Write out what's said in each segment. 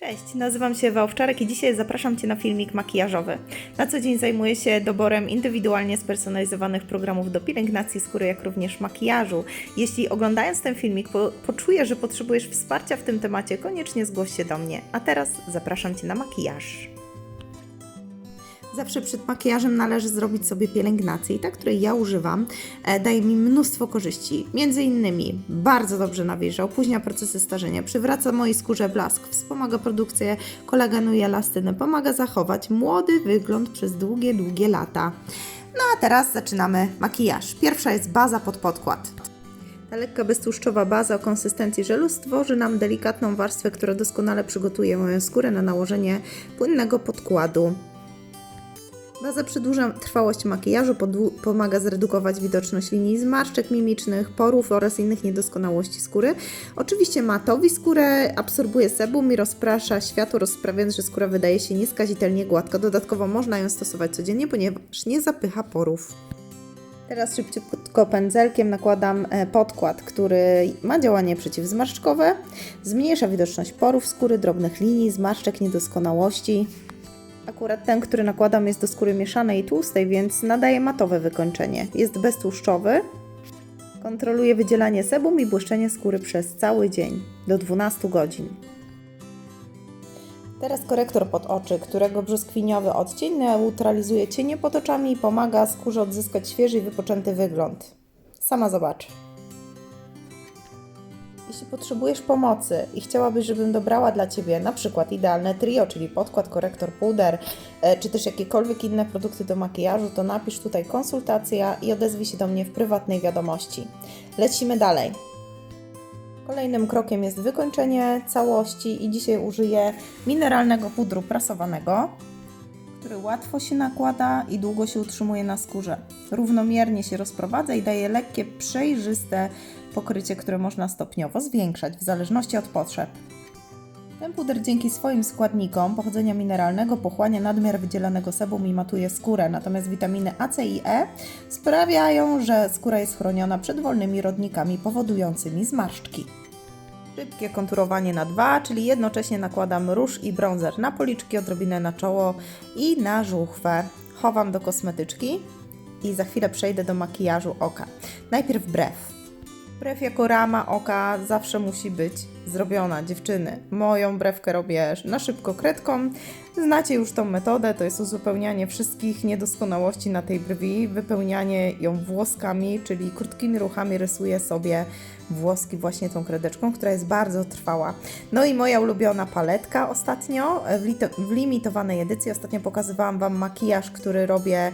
Cześć, nazywam się Ewa Owczarek i dzisiaj zapraszam Cię na filmik makijażowy. Na co dzień zajmuję się doborem indywidualnie spersonalizowanych programów do pielęgnacji skóry, jak również makijażu. Jeśli oglądając ten filmik po, poczujesz, że potrzebujesz wsparcia w tym temacie, koniecznie zgłoś się do mnie. A teraz zapraszam Cię na makijaż. Zawsze przed makijażem należy zrobić sobie pielęgnację i ta, której ja używam, e, daje mi mnóstwo korzyści. Między innymi bardzo dobrze nawilża, opóźnia procesy starzenia, przywraca mojej skórze blask, wspomaga produkcję kolagenu i elastyny, pomaga zachować młody wygląd przez długie, długie lata. No a teraz zaczynamy makijaż. Pierwsza jest baza pod podkład. Ta lekka, beztłuszczowa baza o konsystencji żelu stworzy nam delikatną warstwę, która doskonale przygotuje moją skórę na nałożenie płynnego podkładu. Baza przedłuża trwałość makijażu, pomaga zredukować widoczność linii zmarszczek mimicznych, porów oraz innych niedoskonałości skóry. Oczywiście matowi skórę, absorbuje sebum i rozprasza światło, rozprawiając, że skóra wydaje się nieskazitelnie gładka. Dodatkowo można ją stosować codziennie, ponieważ nie zapycha porów. Teraz szybciutko pędzelkiem nakładam e, podkład, który ma działanie przeciwzmarszczkowe, zmniejsza widoczność porów skóry, drobnych linii, zmarszczek, niedoskonałości. Akurat ten, który nakładam jest do skóry mieszanej i tłustej, więc nadaje matowe wykończenie. Jest beztłuszczowy, kontroluje wydzielanie sebum i błyszczenie skóry przez cały dzień, do 12 godzin. Teraz korektor pod oczy, którego brzoskwiniowy odcień neutralizuje cienie pod oczami i pomaga skórze odzyskać świeży i wypoczęty wygląd. Sama zobacz. Jeśli potrzebujesz pomocy i chciałabyś, żebym dobrała dla Ciebie na przykład idealne trio, czyli podkład, korektor, puder, e, czy też jakiekolwiek inne produkty do makijażu, to napisz tutaj konsultacja i odezwij się do mnie w prywatnej wiadomości. Lecimy dalej. Kolejnym krokiem jest wykończenie całości i dzisiaj użyję mineralnego pudru prasowanego, który łatwo się nakłada i długo się utrzymuje na skórze. Równomiernie się rozprowadza i daje lekkie, przejrzyste pokrycie, które można stopniowo zwiększać w zależności od potrzeb. Ten puder dzięki swoim składnikom pochodzenia mineralnego pochłania nadmiar wydzielanego sebum i matuje skórę, natomiast witaminy A, C i E sprawiają, że skóra jest chroniona przed wolnymi rodnikami powodującymi zmarszczki. Szybkie konturowanie na dwa, czyli jednocześnie nakładam róż i bronzer na policzki, odrobinę na czoło i na żuchwę. Chowam do kosmetyczki i za chwilę przejdę do makijażu oka. Najpierw brew. Brew jako rama oka zawsze musi być zrobiona, dziewczyny. Moją brewkę robię na szybko kredką. Znacie już tą metodę, to jest uzupełnianie wszystkich niedoskonałości na tej brwi, wypełnianie ją włoskami, czyli krótkimi ruchami rysuję sobie włoski właśnie tą kredeczką, która jest bardzo trwała. No i moja ulubiona paletka ostatnio, w, limitowanej edycji, ostatnio pokazywałam Wam makijaż, który robię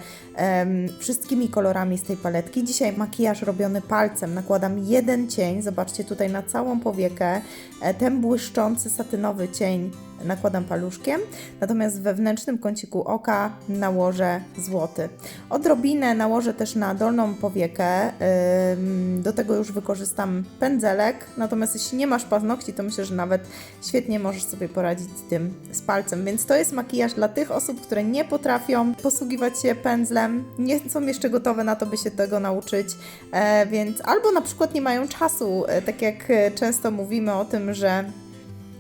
wszystkimi kolorami z tej paletki. Dzisiaj makijaż robiony palcem, nakładam jeden cień, zobaczcie tutaj na całą powiekę, E, ten błyszczący satynowy cień nakładam paluszkiem, natomiast w wewnętrznym kąciku oka nałożę złoty. Odrobinę nałożę też na dolną powiekę, do tego już wykorzystam pędzelek, natomiast jeśli nie masz paznokci, to myślę, że nawet świetnie możesz sobie poradzić z tym z palcem, więc to jest makijaż dla tych osób, które nie potrafią posługiwać się pędzlem, nie są jeszcze gotowe na to, by się tego nauczyć, e, więc albo na przykład nie mają czasu, e, tak jak e, często mówimy o tym, że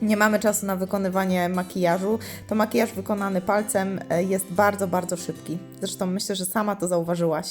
nie mamy czasu na wykonywanie makijażu, to makijaż wykonany palcem e, jest bardzo, bardzo szybki. Zresztą myślę, że sama to zauważyłaś.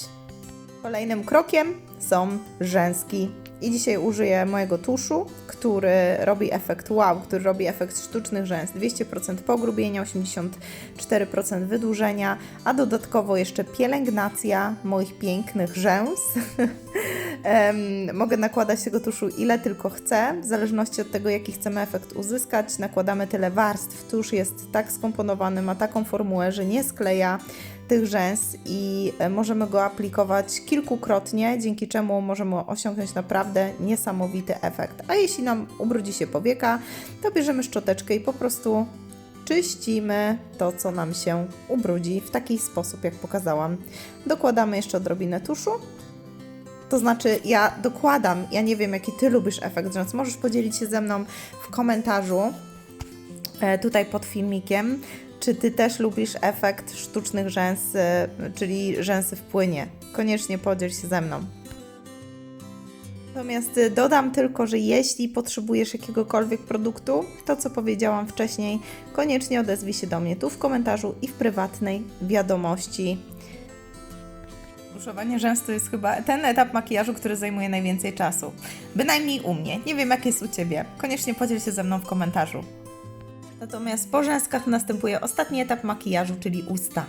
Kolejnym krokiem są rzęski. I dzisiaj użyję mojego tuszu, który robi efekt wow, który robi efekt sztucznych rzęs. 200% pogrubienia, 84% wydłużenia, a dodatkowo jeszcze pielęgnacja moich pięknych rzęs. Em, mogę nakładać tego tuszu ile tylko chcę, w zależności od tego, jaki chcemy efekt uzyskać. Nakładamy tyle warstw. Tusz jest tak skomponowany, ma taką formułę, że nie skleja tych rzęs i e, możemy go aplikować kilkukrotnie, dzięki czemu możemy osiągnąć naprawdę niesamowity efekt. A jeśli nam ubrudzi się powieka, to bierzemy szczoteczkę i po prostu czyścimy to, co nam się ubrudzi w taki sposób, jak pokazałam. Dokładamy jeszcze odrobinę tuszu. To znaczy, ja dokładam, ja nie wiem, jaki ty lubisz efekt rzęs. Możesz podzielić się ze mną w komentarzu e, tutaj pod filmikiem, czy ty też lubisz efekt sztucznych rzęs, e, czyli rzęsy w płynie. Koniecznie podziel się ze mną. Natomiast y, dodam tylko, że jeśli potrzebujesz jakiegokolwiek produktu, to co powiedziałam wcześniej, koniecznie odezwij się do mnie tu w komentarzu i w prywatnej wiadomości. Tuszowanie rzęs to jest chyba ten etap makijażu, który zajmuje najwięcej czasu. Bynajmniej u mnie. Nie wiem, jak jest u Ciebie. Koniecznie podziel się ze mną w komentarzu. Natomiast po rzęskach następuje ostatni etap makijażu, czyli usta.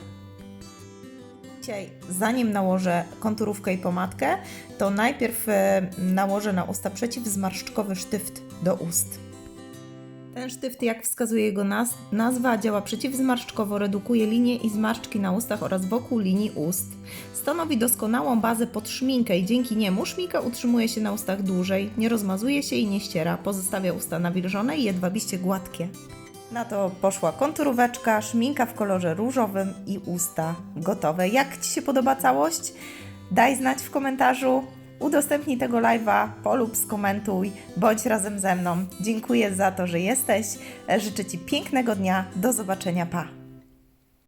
Dzisiaj, zanim nałożę konturówkę i pomadkę, to najpierw e, nałożę na usta przeciwzmarszczkowy sztyft do ust. Ten sztyft, jak wskazuje jego naz- nazwa, działa przeciwzmarszczkowo, redukuje linie i zmarszczki na ustach oraz wokół linii ust. Stanowi doskonałą bazę pod szminkę i dzięki niemu szminka utrzymuje się na ustach dłużej, nie rozmazuje się i nie ściera, pozostawia usta nawilżone i jedwabiście gładkie. Na to poszła konturóweczka, szminka w kolorze różowym i usta gotowe. Jak Ci się podoba całość? Daj znać w komentarzu. Udostępnij tego live'a, polub, skomentuj, bądź razem ze mną. Dziękuję za to, że jesteś. Życzę Ci pięknego dnia. Do zobaczenia. Pa!